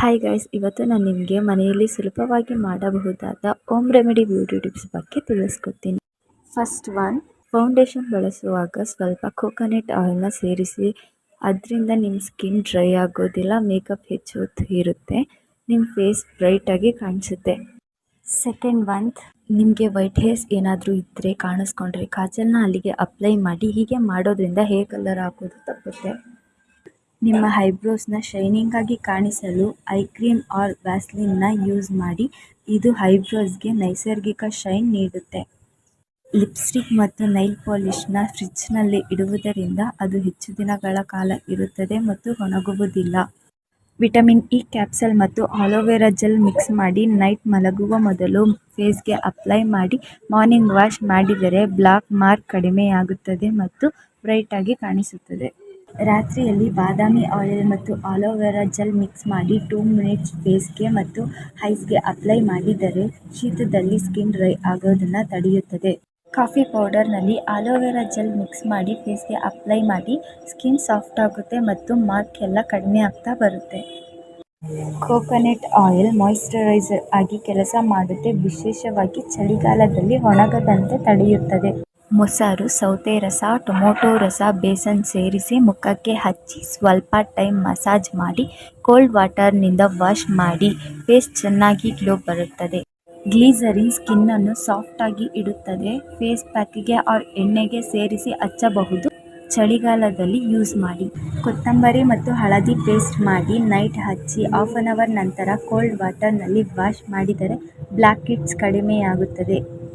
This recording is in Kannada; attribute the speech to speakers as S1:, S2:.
S1: ಹಾಯ್ ಗೈಸ್ ಇವತ್ತು ನಾನು ನಿಮಗೆ ಮನೆಯಲ್ಲಿ ಸುಲಭವಾಗಿ ಮಾಡಬಹುದಾದ ಓಮ್ ರೆಮಿಡಿ ಬ್ಯೂಟಿ ಟಿಪ್ಸ್ ಬಗ್ಗೆ ತಿಳಿಸ್ಕೊಡ್ತೀನಿ. ಫಸ್ಟ್ ಒನ್ ಫೌಂಡೇಶನ್ ಬಳಸುವಾಗ ಸ್ವಲ್ಪ ಕೋಕೋನಟ್ ಆಯಿಲ್ನ ಸೇರಿಸಿ. ಅದರಿಂದ ನಿಮ್ಮ ಸ್ಕಿನ್ ಡ್ರೈ ಆಗೋದಿಲ್ಲ ಮೇಕಪ್ ಹೆಚ್ಚು ಇರುತ್ತೆ ನಿಮ್ಮ ಫೇಸ್ ಬ್ರೈಟಾಗಿ ಕಾಣಿಸುತ್ತೆ. ಸೆಕೆಂಡ್ ಒನ್ ನಿಮಗೆ ವೈಟ್ ಹೇರ್ಸ್ ಏನಾದರೂ ಇದ್ದರೆ ಕಾಣಿಸ್ಕೊಂಡ್ರೆ, ಕಾಜಲ್ನ ಅಲ್ಲಿಗೆ ಅಪ್ಲೈ ಮಾಡಿ, ಹೀಗೆ ಮಾಡೋದ್ರಿಂದ ಹೇರ್ ಕಲರ್ ಆಗೋದು ತಪ್ಪುತ್ತೆ. ನಿಮ್ಮ ಹೈಬ್ರೋಸ್ನ ಶೈನಿಂಗ್ ಆಗಿ ಕಾಣಿಸಲು ಐ ಕ್ರೀಮ್ ಆರ್ ವ್ಯಾಸ್ಲಿನ್ನ ಯೂಸ್ ಮಾಡಿ, ಇದು ಹೈಬ್ರೋಸ್ಗೆ ನೈಸರ್ಗಿಕ ಶೈನ್ ನೀಡುತ್ತೆ. ಲಿಪ್ಸ್ಟಿಕ್ ಮತ್ತು ನೈಲ್ ಪಾಲಿಷ್ನ ಫ್ರಿಜ್ನಲ್ಲಿ ಇಡುವುದರಿಂದ ಅದು ಹೆಚ್ಚು ದಿನಗಳ ಕಾಲ ಇರುತ್ತದೆ ಮತ್ತು ಒಣಗುವುದಿಲ್ಲ. ವಿಟಮಿನ್ ಇ ಕ್ಯಾಪ್ಸಲ್ ಮತ್ತು ಆಲೋವೆರಾ ಜೆಲ್ ಮಿಕ್ಸ್ ಮಾಡಿ ನೈಟ್ ಮಲಗುವ ಮೊದಲು ಫೇಸ್ಗೆ ಅಪ್ಲೈ ಮಾಡಿ, ಮಾರ್ನಿಂಗ್ ವಾಶ್ ಮಾಡಿದರೆ ಬ್ಲಾಕ್ ಮಾರ್ಕ್ ಕಡಿಮೆಯಾಗುತ್ತದೆ ಮತ್ತು ಬ್ರೈಟಾಗಿ ಕಾಣಿಸುತ್ತದೆ. ರಾತ್ರಿಯಲ್ಲಿ ಬಾದಾಮಿ ಆಯಿಲ್ ಮತ್ತು ಆಲೋವೆರಾ ಜೆಲ್ ಮಿಕ್ಸ್ ಮಾಡಿ ಟೂ ಮಿನಿಟ್ಸ್ ಫೇಸ್ಗೆ ಮತ್ತು ಐಸ್ಗೆ ಅಪ್ಲೈ ಮಾಡಿದರೆ ಶೀತದಲ್ಲಿ ಸ್ಕಿನ್ ಡ್ರೈ ಆಗೋದನ್ನು ತಡೆಯುತ್ತದೆ. ಕಾಫಿ ಪೌಡರ್ನಲ್ಲಿ ಆಲೋವೆರಾ ಜೆಲ್ ಮಿಕ್ಸ್ ಮಾಡಿ ಫೇಸ್ಗೆ ಅಪ್ಲೈ ಮಾಡಿ ಸ್ಕಿನ್ ಸಾಫ್ಟ್ ಆಗುತ್ತೆ ಮತ್ತು ಮಾರ್ಕ್ ಎಲ್ಲ ಕಡಿಮೆ ಆಗ್ತಾ ಬರುತ್ತೆ. ಕೋಕೋನೆಟ್ ಆಯಿಲ್ ಮಾಯಿಶ್ಚರೈಸರ್ ಆಗಿ ಕೆಲಸ ಮಾಡುತ್ತೆ. ವಿಶೇಷವಾಗಿ ಚಳಿಗಾಲದಲ್ಲಿ ಒಣಗದಂತೆ ತಡೆಯುತ್ತದೆ. ಮೊಸರು, ಸೌತೆ ರಸ, ಟೊಮೊಟೊ ರಸ, ಬೇಸನ್ ಸೇರಿಸಿ ಮುಖಕ್ಕೆ ಹಚ್ಚಿ ಸ್ವಲ್ಪ ಟೈಮ್ ಮಸಾಜ್ ಮಾಡಿ, ಕೋಲ್ಡ್ ವಾಟರ್ನಿಂದ ವಾಶ್ ಮಾಡಿ. ಫೇಸ್ ಚೆನ್ನಾಗಿ ಗ್ಲೋ ಬರುತ್ತದೆ. ಗ್ಲೀಸರಿನ್ ಸ್ಕಿನ್ನನ್ನು ಸಾಫ್ಟಾಗಿ ಇಡುತ್ತದೆ. ಫೇಸ್ ಪ್ಯಾಕಿಗೆ ಆರ್ ಎಣ್ಣೆಗೆ ಸೇರಿಸಿ ಹಚ್ಚಬಹುದು. ಚಳಿಗಾಲದಲ್ಲಿ ಯೂಸ್ ಮಾಡಿ. ಕೊತ್ತಂಬರಿ ಮತ್ತು ಹಳದಿ ಪೇಸ್ಟ್ ಮಾಡಿ ನೈಟ್ ಹಚ್ಚಿ, ಹಾಫ್ ಆನ್ ಅವರ್ ನಂತರ ಕೋಲ್ಡ್ ವಾಟರ್ನಲ್ಲಿ ವಾಶ್ ಮಾಡಿದರೆ ಬ್ಲ್ಯಾಕ್ ಕಿಡ್ಸ್ ಕಡಿಮೆಯಾಗುತ್ತದೆ.